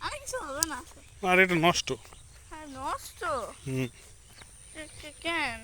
আমি কিছু হবে না। আর এটা নষ্ট। আর নষ্ট? কেন?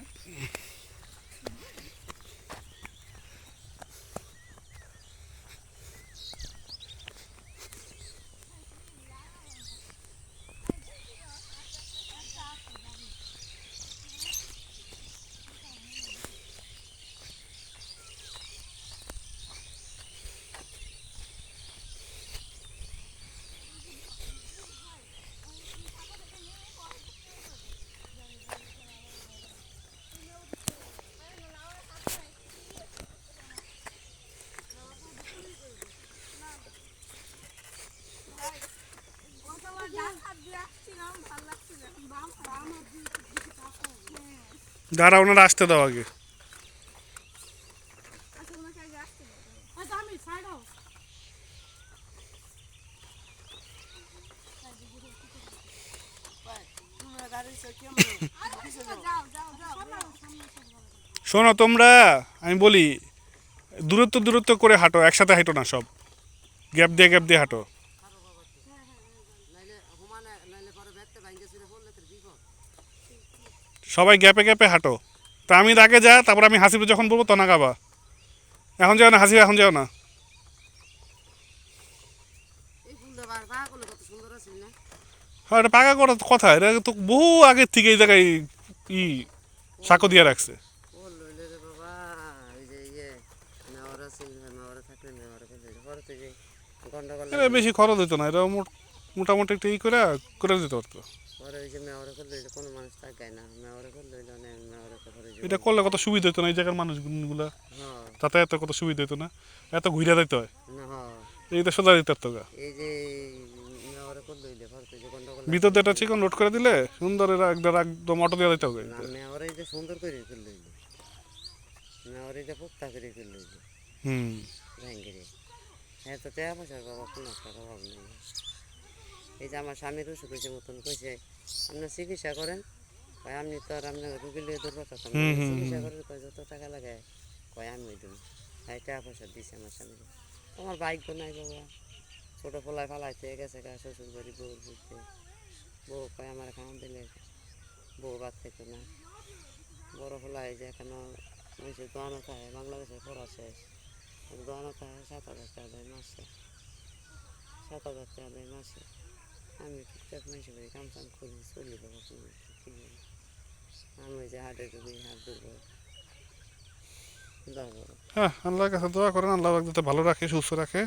যারা ওনারা আসতে দাও আগে। শোনো তোমরা আমি বলি দূরত্ব দূরত্ব করে হাঁটো একসাথে হাঁটো না সব। গ্যাপ দিয়ে গ্যাপ দিয়ে হাঁটো। সবাই গ্যাপে গ্যাপে হাঁটো। তা আমি আগে যা, তারপর আমি হাসিবে যখন বলব তখন আগাবা এখন যাও না হাসিবে এখন যাও না। হ্যাঁ এটা পাকা করার কথা, এটা তো বহু আগের থেকে এই জায়গায় ই সাঁকো দিয়ে রাখছে। বেশি খরচ হতো না, এটা মোট- মোটামুটি একটা ই করে করে দিতে পারতো। এটা করলে কত সুবিধা হতো না এই জায়গার মানুষগুলো? হ্যাঁ। যাতায়াতে কত সুবিধা হতো না? এত ঘুরে দিতে হয়। না হ্যাঁ। এই তো সোজা দিতে পারতো গা। ভিতর দিয়ে চিকন লোড করে দিলে সুন্দর একদম একদম অটো দিয়ে দিতে হবে। সুন্দর করে পোক্তা করে হুম। হ্যাঁ তো টাকা পয়সার বাবা কোনো একটা অভাব নেই। এই যে আমার স্বামীর অসুখ হয়েছে মতন কইছে আপনার চিকিৎসা করেন? কয় আপনি তো আর আপনার রুগী লিয়ে দূর কথা চিকিৎসা করেন কয় যত টাকা লাগে কয় আমি ওই দিন তাই টাকা পয়সা দিছে আমার স্বামী। তোমার বাইক নাই বাবা। ছোটো ফলায় ফালাইতে গেছে গা শ্বশুর বাড়ি বউর বুঝতে বউ কয় আমার খাওয়ান দিলে বউ বাদ খেত না। বড় ফলায় যে এখনও মানুষের দোয়ানো খায় বাংলাদেশে পড়া শেষ। দোয়ানো খায় সাত হাজার টাকা দেয় মাসে। সাত হাজার টাকা দেয় মাসে। আমি কাম কাম করি, চলি বাবা। আমি যে হাটে তুমি হাত হ্যাঁ আল্লাহর কাছে দোয়া করেন, আল্লাহ ভালো রাখে, সুস্থ রাখে।